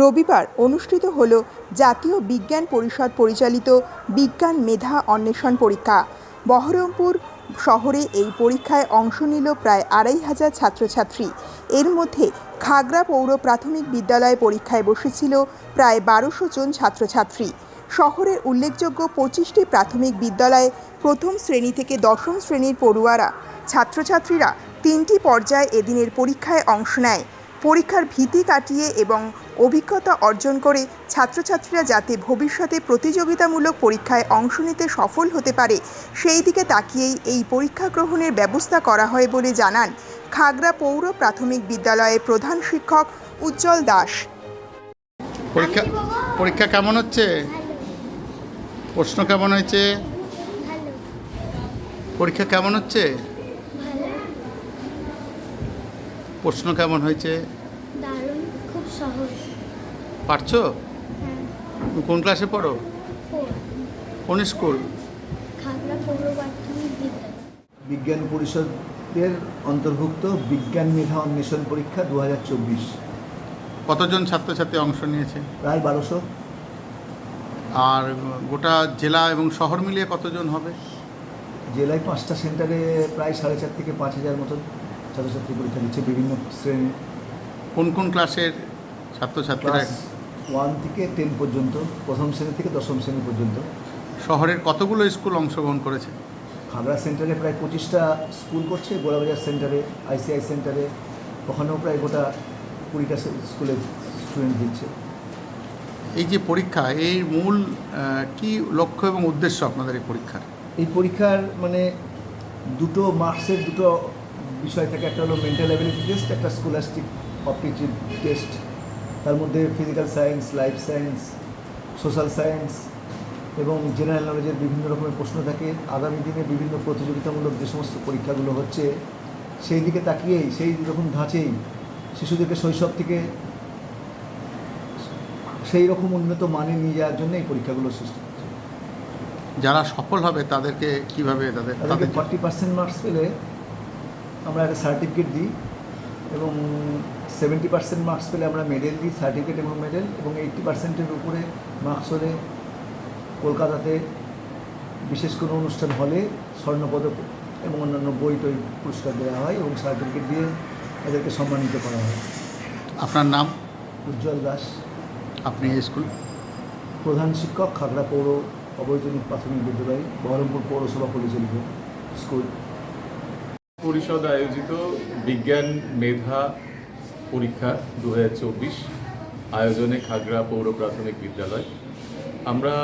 রবিবার অনুষ্ঠিত হল জাতীয় বিজ্ঞান পরিষদ পরিচালিত বিজ্ঞান মেধা অন্বেষণ পরীক্ষা। বহরমপুর শহরে এই পরীক্ষায় অংশ নিল প্রায় আড়াই হাজার ছাত্রছাত্রী। এর মধ্যে খাগড়া পৌর প্রাথমিক বিদ্যালয়ে পরীক্ষায় বসেছিল প্রায় বারোশো জন ছাত্রছাত্রী। শহরের উল্লেখযোগ্য পঁচিশটি প্রাথমিক বিদ্যালয়ে প্রথম শ্রেণি থেকে দশম শ্রেণির পড়ুয়ারা, ছাত্রছাত্রীরা তিনটি পর্যায়ে এদিনের পরীক্ষায় অংশ নেয়। পরীক্ষার ভীতি কাটিয়ে এবং অভিজ্ঞতা অর্জন করে ছাত্রছাত্রীরা যাতে ভবিষ্যতে প্রতিযোগিতামূলক পরীক্ষায় অংশ নিতে সফল হতে পারে সেই দিকে তাকিয়েই এই পরীক্ষা গ্রহণের ব্যবস্থা করা হয় বলে জানান খাগড়া পৌর প্রাথমিক বিদ্যালয়ের প্রধান শিক্ষক উজ্জ্বল দাস। পরীক্ষা পরীক্ষা কেমন হচ্ছে? প্রশ্ন কেমন হয়েছে? পরীক্ষা কেমন হচ্ছে ভালো প্রশ্ন কেমন হয়েছে? দারুণ খুব সহজ। পারছ? হ্যাঁ। কোন ক্লাসে পড়ো? কোন স্কুল? বিজ্ঞান পরিষদের অন্তর্ভুক্ত বিজ্ঞান মেধা অন্বেষণ পরীক্ষা দু হাজার চব্বিশ। কতজন ছাত্রছাত্রী অংশ নিয়েছে? প্রায় বারোশো। আর গোটা জেলা এবং শহর মিলিয়ে কতজন হবে? জেলায় পাঁচটা সেন্টারে প্রায় সাড়ে চার থেকে পাঁচ হাজার মতন। ছাত্রছাত্রী পরীক্ষা দিচ্ছে বিভিন্ন শ্রেণি। কোন কোন ক্লাসের ছাত্রছাত্রীরা? ক্লাস ওয়ান থেকে টেন পর্যন্ত প্রথম শ্রেণি থেকে দশম শ্রেণি পর্যন্ত। শহরের কতগুলো স্কুল অংশগ্রহণ করেছে? খাগড়া সেন্টারে প্রায় পঁচিশটা স্কুল করছে গোলাবাজার সেন্টারে আইসিআই সেন্টারে ওখানেও প্রায় গোটা কুড়িটা স্কুলের স্টুডেন্ট দিচ্ছে। এই যে পরীক্ষা এই মূল কি লক্ষ্য এবং উদ্দেশ্য আপনাদের এই পরীক্ষার? এই পরীক্ষার মানে দুটো মার্কসের দুটো বিষয় থাকে একটা হলো মেন্টাল অ্যাবিলিটি টেস্ট একটা স্কলাস্টিক অপটিচিউড টেস্ট তার মধ্যে physical science life science social science এবং জেনারেল নলেজের বিভিন্ন রকমের প্রশ্ন থাকে। আগামী দিনে বিভিন্ন প্রতিযোগিতামূলক যে সমস্ত পরীক্ষাগুলো হচ্ছে সেই দিকে তাকিয়েই সেই রকম ধাঁচেই শিশুদেরকে শৈশব থেকে সেই রকম উন্নত মানে নিয়ে যাওয়ার জন্য এই পরীক্ষাগুলো সৃষ্টি হচ্ছে। যারা সফল হবে তাদেরকে কীভাবে তাদের তাদেরকে তাদের ফর্টি পার্সেন্ট মার্কস পেলে আমরা একটা সার্টিফিকেট দিই এবং সেভেন্টি পার্সেন্ট মার্কস পেলে আমরা মেডেল দিই সার্টিফিকেট এবং মেডেল এবং এইটটি পার্সেন্টের উপরে মার্কস হলে কলকাতাতে বিশেষ কোনো অনুষ্ঠান হলে স্বর্ণপদক এবং অন্যান্য বই টই পুরস্কার দেওয়া হয় এবং সার্টিফিকেট দিয়ে তাদেরকে সম্মানিত করা হয়। আপনার নাম? উজ্জ্বল দাস। আপনি এই স্কুল? প্রধান শিক্ষক খাগড়া পৌর অবৈতনিক প্রাথমিক বিদ্যালয় বহরমপুর পৌরসভা পরিচালিত স্কুল। পরিষদ আয়োজিত বিজ্ঞান মেধা পরীক্ষা দু হাজার চব্বিশ, আয়োজনে খাগড়া পৌর প্রাথমিক বিদ্যালয়। আমরা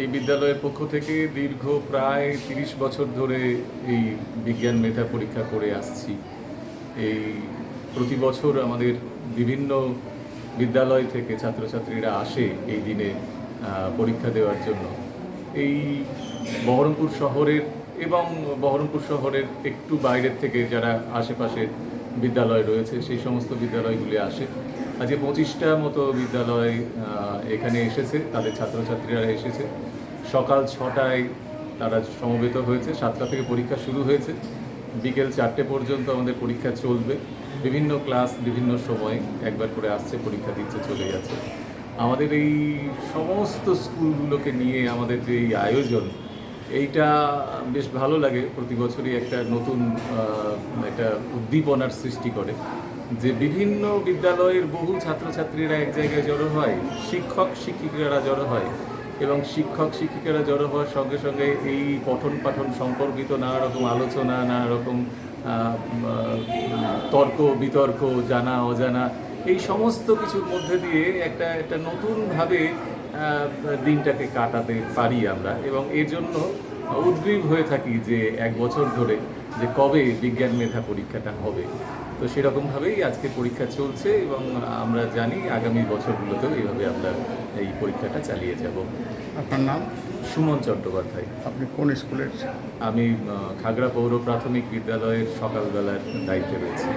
এই বিদ্যালয়ের পক্ষ থেকে দীর্ঘ প্রায় তিরিশ বছর ধরে এই বিজ্ঞান মেধা পরীক্ষা করে আসছি। এই প্রতি বছর আমাদের বিভিন্ন বিদ্যালয় থেকে ছাত্রছাত্রীরা আসে এই দিনে পরীক্ষা দেওয়ার জন্য। এই বহরমপুর শহরের এবং বহরমপুর শহরের একটু বাইরের থেকে যারা আশেপাশের বিদ্যালয় রয়েছে, সেই সমস্ত বিদ্যালয়গুলি আসে। আজকে পঁচিশটা মতো বিদ্যালয় এখানে এসেছে, তাদের ছাত্রছাত্রীরা এসেছে। সকাল ছটায় তারা সমবেত হয়েছে, সাতটা থেকে পরীক্ষা শুরু হয়েছে। বিকেল চারটে পর্যন্ত আমাদের পরীক্ষা চলবে। বিভিন্ন ক্লাস বিভিন্ন সময় একবার করে আসছে, পরীক্ষা দিচ্ছে, চলে যাচ্ছে। আমাদের এই সমস্ত স্কুলগুলোকে নিয়ে আমাদের যে এই আয়োজন এইটা বেশ ভালো লাগে প্রতি বছরই একটা নতুন একটা উদ্দীপনার সৃষ্টি করে যে বিভিন্ন বিদ্যালয়ের বহু ছাত্রছাত্রীরা এক জায়গায় জড়ো হয়, শিক্ষক শিক্ষিকারা জড়ো হয় এবং শিক্ষক শিক্ষিকারা জড়ো হওয়ার সঙ্গে সঙ্গে এই পঠন পাঠন সম্পর্কিত নানা রকম আলোচনা, নানা রকম তর্ক, বিতর্ক, জানা, অজানা, এই সমস্ত কিছুর মধ্যে দিয়ে একটা একটা নতুনভাবে দিনটাকে কাটাতে পারি আমরা। এবং এর জন্য উদ্গ্রীব হয়ে থাকি যে এক বছর ধরে যে কবে বিজ্ঞান মেধা পরীক্ষাটা হবে। তো সেরকমভাবেই আজকে পরীক্ষা চলছে এবং আমরা জানি আগামী বছরগুলোতেও এইভাবে আমরা এই পরীক্ষাটা চালিয়ে যাব। আপনার নাম? সুমন চট্টোপাধ্যায়। আপনি কোন স্কুলের? আমি খাগড়া পৌর প্রাথমিক বিদ্যালয়ের সকালবেলার দায়িত্বে রয়েছি।